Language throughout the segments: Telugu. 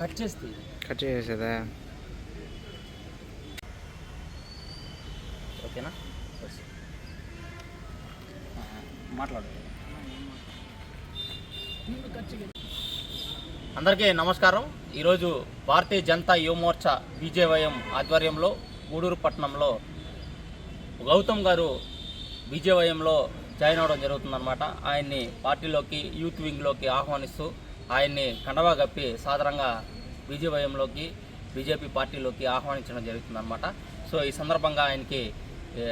కట్ చేస్తే? కట్ చేసేదా? ఓకేనా? మాట్లాడు. అందరికీ నమస్కారం. ఈరోజు భారతీయ జనతా యువ మోర్చా బీజేవైఎం ఆధ్వర్యంలో గూడూరు పట్టణంలో గౌతమ్ గారు బీజేవైఎంలో జాయిన్ అవ్వడం జరుగుతుందన్నమాట. ఆయన్ని పార్టీలోకి యూత్ వింగ్లోకి ఆహ్వానిస్తూ ఆయన్ని కండవా కప్పి సాధారణంగా బీజేపీలోకి బీజేపీ పార్టీలోకి ఆహ్వానించడం జరుగుతుందన్నమాట. సో ఈ సందర్భంగా ఆయనకి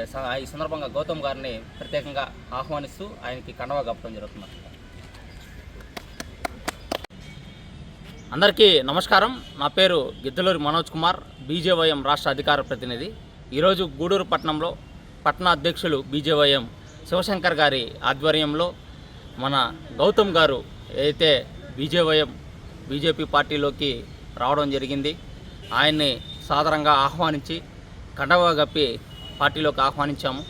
స- ఈ సందర్భంగా గౌతమ్ గారిని ప్రత్యేకంగా ఆహ్వానిస్తూ ఆయనకి కండవా కప్పడం జరుగుతుంది అందరికీ నమస్కారం. నా పేరు గిద్దలూరి మనోజ్ కుమార్ బీజేవైఎం రాష్ట్ర అధికార ప్రతినిధి. ఈరోజు గూడూరు పట్టణంలో పట్టణ అధ్యక్షులు బీజేవైఎం శివశంకర్ గారి ఆధ్వర్యంలో మన గౌతమ్ గారు అయితే విజయవయం బీజేపీ పార్టీలోకి రావడం జరిగింది. ఆయన్ని సాధారణంగా ఆహ్వానించి కండవా గప్పి పార్టీలోకి ఆహ్వానించాము.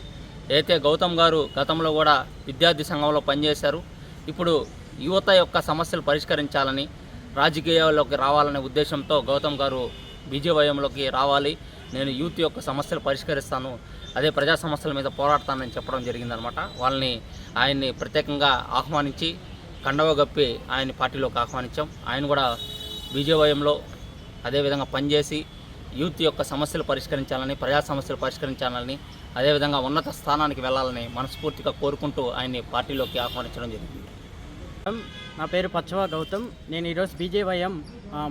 అయితే గౌతమ్ గారు గతంలో కూడా విద్యార్థి సంఘంలో పనిచేశారు. ఇప్పుడు యువత యొక్క సమస్యలు పరిష్కరించాలని రాజకీయాల్లోకి రావాలనే ఉద్దేశంతో గౌతమ్ గారు బీజేవయంలోకి రావాలి. నేను యూత్ యొక్క సమస్యలు పరిష్కరిస్తాను. అదే ప్రజా సమస్యల మీద పోరాడతానని చెప్పడం జరిగిందనమాట. వాళ్ళని ఆయన్ని ప్రత్యేకంగా ఆహ్వానించి కండవ గప్పి ఆయన పార్టీలోకి ఆహ్వానించాం. ఆయన కూడా బీజేవయంలో అదేవిధంగా పనిచేసి యూత్ యొక్క సమస్యలు పరిష్కరించాలని ప్రజా సమస్యలు పరిష్కరించాలని అదేవిధంగా ఉన్నత స్థానానికి వెళ్ళాలని మనస్ఫూర్తిగా కోరుకుంటూ ఆయన్ని పార్టీలోకి ఆహ్వానించడం జరిగింది. నా పేరు పచ్చవ గౌతమ్. నేను ఈరోజు బీజేవైఎం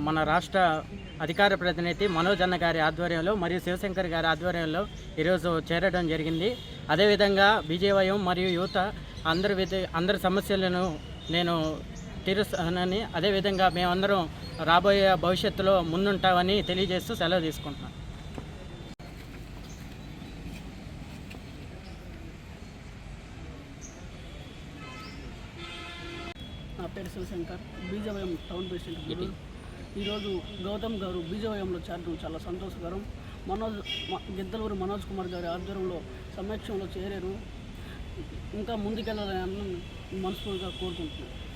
మన రాష్ట్ర అధికార ప్రతినిధి మనోజ్ అన్న గారి ఆధ్వర్యంలో మరియు శివశంకర్ గారి ఆధ్వర్యంలో ఈరోజు చేరడం జరిగింది. అదేవిధంగా బీజేవైఎం మరియు యువత అందరి విధ అందరి సమస్యలను నేను తీరుస్తానని అదేవిధంగా మేమందరం రాబోయే భవిష్యత్తులో ముందుంటామని తెలియజేస్తూ సెలవు తీసుకుంటున్నాను నా పేరు శివశంకర్ బీజవయం టౌన్ ప్రెసిడెంట్ గురు. ఈరోజు గౌతమ్ గారు బీజవయంలో చేరడం చాలా సంతోషకరం. మనోజ్ గిద్దలూరు మనోజ్ కుమార్ గారి ఆధ్వర్యంలో సమక్షంలో చేరారు. ఇంకా ముందుకెళ్ళాలని మనస్ఫూర్తిగా కోరుకుంటున్నాను.